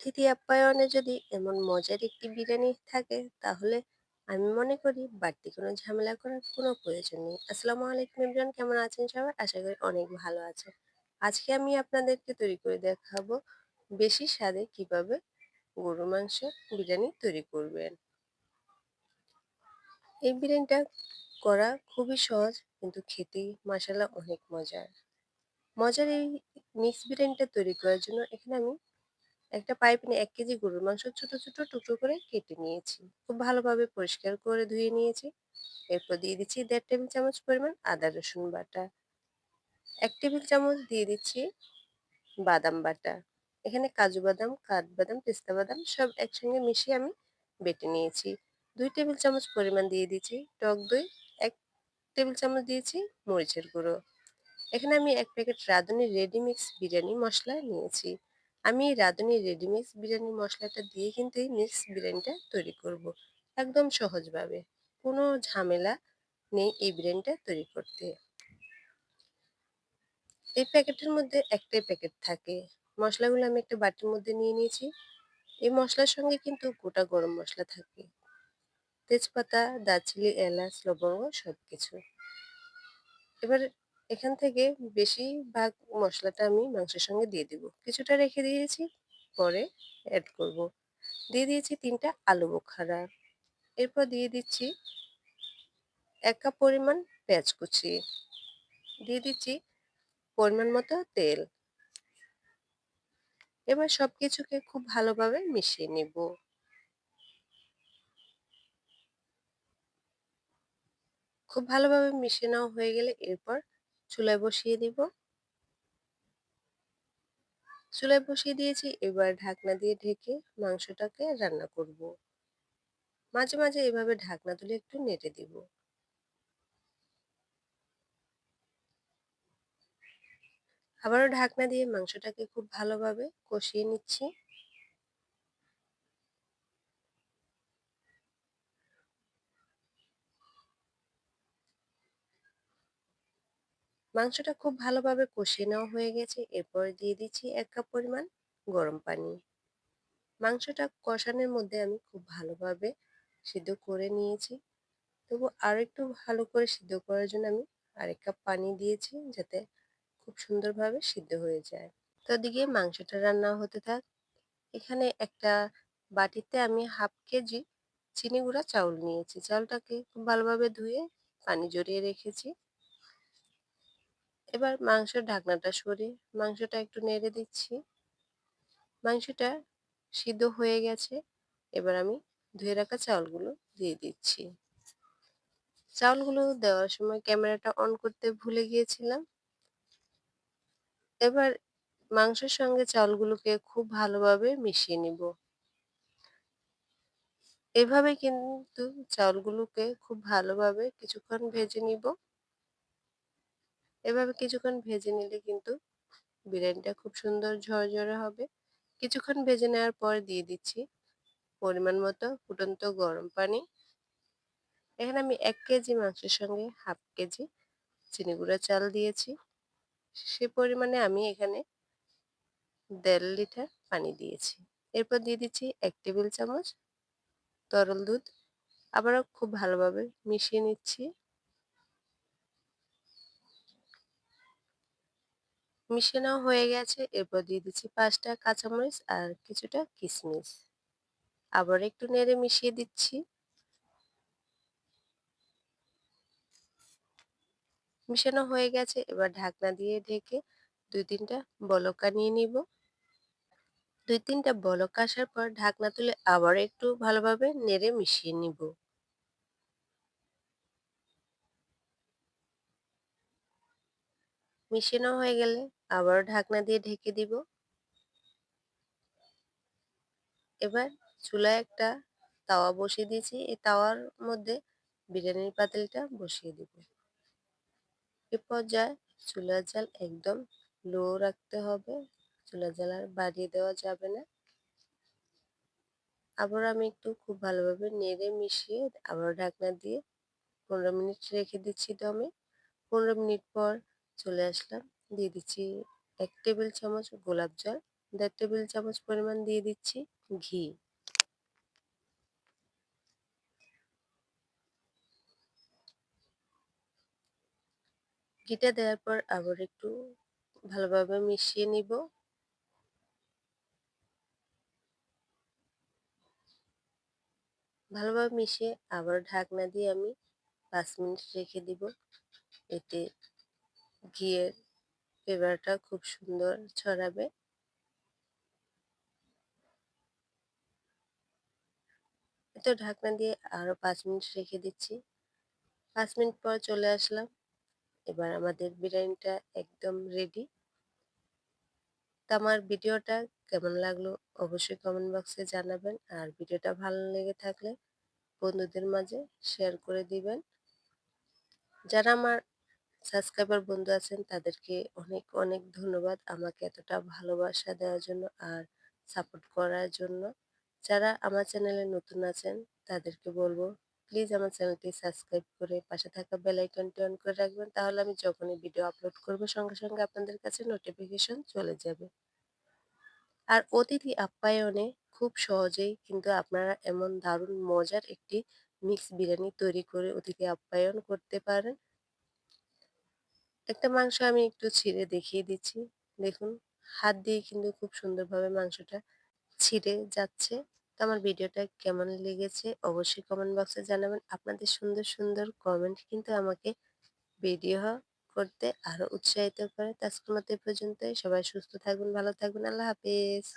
অতিথি আপ্যায়নে যদি এমন মজার একটি বিরিয়ানি থাকে, তাহলে আমি মনে করি বাড়তি কোনো ঝামেলা করার কোনো প্রয়োজন নেই। আসসালামু আলাইকুম এভরিওয়ান কেমন আছেন সবাই? আশা করি অনেক ভালো আছেন আজকে আমি আপনাদেরকে তৈরি করে দেখাবো বেশি স্বাদে কীভাবে গরু মাংস বিরিয়ানি তৈরি করবেন। এই বিরিয়ানিটা করা খুবই সহজ, কিন্তু খেতেই মশালা অনেক মজার। মজার এই মিক্স বিরিয়ানিটা তৈরি করার জন্য এখানে আমি একটা পাইপ নিয়ে এক কেজি গরুর মাংস ছোট ছোট টুকরো করে কেটে নিয়েছি। খুব ভালোভাবে পরিষ্কার করে ধুয়ে নিয়েছি। এরপর দিয়ে দিচ্ছি দেড় টেবিল চামচ পরিমাণ আদা, রসুন বাটা। এক টেবিল চামচ দিয়ে দিচ্ছি বাদাম বাটা। এখানে কাজু বাদাম কাঠবাদাম পেস্তা বাদাম সব একসঙ্গে মিশিয়ে আমি বেটে নিয়েছি। দুই টেবিল চামচ পরিমাণ দিয়ে দিচ্ছি টক দই, এক টেবিল চামচ দিয়েছি মরিচের গুঁড়ো। এখানে আমি এক প্যাকেট রাঁধুনি রেডিমিক্স বিরিয়ানি মশলা নিয়েছি। আমি রাঁধুনি রেডিমিক্স বিরিয়ানি মশলাটা দিয়ে কিন্তু এই মিক্স বিরিয়ানিটা তৈরি করব। একদম সহজভাবে। কোনো ঝামেলা নেই এই বিরিয়ানিটা তৈরি করতে। এই প্যাকেটের মধ্যে একটাই প্যাকেট থাকে। মশলাগুলো আমি একটা বাটির মধ্যে নিয়ে নিয়েছি। এই মশলার সঙ্গে কিন্তু গোটা গরম মশলা থাকে। তেজপাতা, দারচিনি, এলাচ, লবঙ্গ সব কিছু এবার এখান থেকে বেশিরভাগ মশলাটা আমি মাংসের সঙ্গে দিয়ে দিব। কিছুটা রেখে দিয়েছি, পরে অ্যাড করব। দিয়ে দিয়েছি তিনটা আলু বোখারা। এরপর দিয়ে দিচ্ছি এক কাপ পরিমাণ পেঁয়াজ কুচি। দিয়ে দিচ্ছি পরিমাণ মতো তেল। এবার সব কিছুকে খুব ভালোভাবে মিশিয়ে নিব। খুব ভালোভাবে মিশিয়ে নেওয়া হয়ে গেলে এরপর চুলায় বসিয়ে দিব। চুলায় বসিয়ে দিয়েছি, এবার ঢাকনা দিয়ে ঢেকে মাংসটাকে রান্না করব। মাঝে মাঝে এভাবে ঢাকনা তুলে একটু নেড়ে দিব। আবারও ঢাকনা দিয়ে মাংসটাকে খুব ভালোভাবে কষিয়ে নিচ্ছি। মাংসটা খুব ভালোভাবে কষিয়ে নেওয়া হয়ে গেছে। এরপর দিয়ে দিচ্ছি এক কাপ পরিমাণ গরম পানি। মাংসটা কষানোর মধ্যে আমি খুব ভালোভাবে সিদ্ধ করে নিয়েছি। তবু আর একটু ভালো করে সিদ্ধ করার জন্য আমি আরেক কাপ পানি দিয়েছি যাতে খুব সুন্দরভাবে সিদ্ধ হয়ে যায়। তো দিকে মাংসটা রান্না হতে থাক। এখানে একটা বাটিতে আমি হাফ কেজি চিনি গুঁড়া চাউল নিয়েছি। চাউলটাকে খুব ভালোভাবে ধুয়ে পানি জড়িয়ে রেখেছি। এবার মাংসের ঢাকনাটা সরিয়ে, মাংসটা একটু নেড়ে দিচ্ছি। মাংসটা সিদ্ধ হয়ে গেছে, এবার আমি ধুয়ে রাখা চাউলগুলো দিয়ে দিচ্ছি। চাউলগুলো দেওয়ার সময় ক্যামেরাটা অন করতে ভুলে গিয়েছিলাম। এবার মাংসের সঙ্গে চাউলগুলোকে খুব ভালোভাবে মিশিয়ে নিব। এভাবে কিন্তু চাউলগুলোকে খুব ভালোভাবে কিছুক্ষণ ভেজে নিব। এভাবে কিছুক্ষণ ভেজে নিলে কিন্তু বিরিয়ানিটা খুব সুন্দর ঝরঝরে হবে। কিছুক্ষণ ভেজে নেওয়ার পর দিয়ে দিচ্ছি পরিমাণ মতো ফুটন্ত গরম পানি। এখানে আমি এক কেজি মাংসের সঙ্গে হাফ কেজি চিনি গুঁড়া চাল দিয়েছি। সে পরিমাণে আমি এখানে দেড় লিটার পানি দিয়েছি। এরপর দিয়ে দিচ্ছি এক টেবিল চামচ তরল দুধ। আবারও খুব ভালোভাবে মিশিয়ে নিচ্ছি। মিশিয়ে নেওয়া হয়ে গেছে। এরপর দিয়ে দিচ্ছি পাঁচটা কাঁচামরিচ আর কিছুটা কিশমিশ আবার একটু নেড়ে মিশিয়ে দিচ্ছি। মিশানো হয়ে গেছে। এবার ঢাকনা দিয়ে ঢেকে দুই তিনটা বলকা নিয়ে নিব। দুই তিনটা বলক আসার পর ঢাকনা তুলে আবার একটু ভালোভাবে নেড়ে মিশিয়ে নিব। মিশানো হয়ে গেলে আবার ঢাকনা দিয়ে ঢেকে দিব। এবার চুলায় একটা তাওয়া বসিয়ে দিয়েছি। এই তাওয়ার মধ্যে বিরিয়ানির পাতিলটা বসিয়ে দিব। এ পর্যায়ে চুলার জাল একদম লো রাখতে হবে। চুলার জাল আর বাড়িয়ে দেওয়া যাবে না। আবার আমি একটু খুব ভালোভাবে নেড়ে মিশিয়ে আবার ঢাকনা দিয়ে পনেরো মিনিট রেখে দিচ্ছি দমে। পনেরো মিনিট পর চলে আসলাম দিয়ে দিচ্ছি এক টেবিল চামচ গোলাপ জল, দেড় টেবিল চামচ পরিমাণ দিয়ে দিচ্ছি ঘি। ঘিটা দেওয়ার পর আবার একটু ভালোভাবে মিশিয়ে নিব। ভালোভাবে মিশিয়ে আবার ঢাকনা দিয়ে আমি পাঁচ মিনিট রেখে দিব। এতে ঘিয়ের ফ্লেভারটা খুব সুন্দর ছড়াবে। তো ঢাকনা দিয়ে আরও পাঁচ মিনিট রেখে দিচ্ছি। পাঁচ মিনিট পর চলে আসলাম। এবার আমাদের বিরিয়ানিটা একদম রেডি তো আমার ভিডিওটা কেমন লাগল অবশ্যই কমেন্ট বক্সে জানাবেন। আর ভিডিওটা ভালো লেগে থাকলে বন্ধুদের মাঝে শেয়ার করে দিবেন। যারা আমার সাবস্ক্রাইবার বন্ধু আছেন, তাদেরকে অনেক অনেক ধন্যবাদ আমাকে এতটা ভালোবাসা দেওয়ার জন্য আর সাপোর্ট করার জন্য। যারা আমার চ্যানেলে নতুন আছেন, তাদেরকে বলব প্লিজ আমার চ্যানেলটি সাবস্ক্রাইব করে পাশে থাকা বেল আইকনটি অন করে রাখবেন, তাহলে আমি যখনই ভিডিও আপলোড করব, সঙ্গে সঙ্গে আপনাদের কাছে নোটিফিকেশন চলে যাবে। আর অতিথি আপ্যায়নে খুব সহজেই কিন্তু আপনারা এমন দারুণ মজার একটি মিক্স বিরিয়ানি তৈরি করে অতিথি আপ্যায়ন করতে পারেন। একটা মাংস আমি একটু ছিঁড়ে দেখিয়ে দিচ্ছি। দেখুন, হাত দিয়ে কিন্তু খুব সুন্দরভাবে মাংসটা ছিঁড়ে যাচ্ছে। তো আমার ভিডিওটা কেমন লেগেছে অবশ্যই কমেন্ট বক্সে জানাবেন। আপনাদের সুন্দর সুন্দর কমেন্ট কিন্তু আমাকে ভিডিও করতে আরও উৎসাহিত করে। তো মতো পর্যন্তই। সবাই সুস্থ থাকবেন, ভালো থাকবেন। আল্লাহ হাফেজ।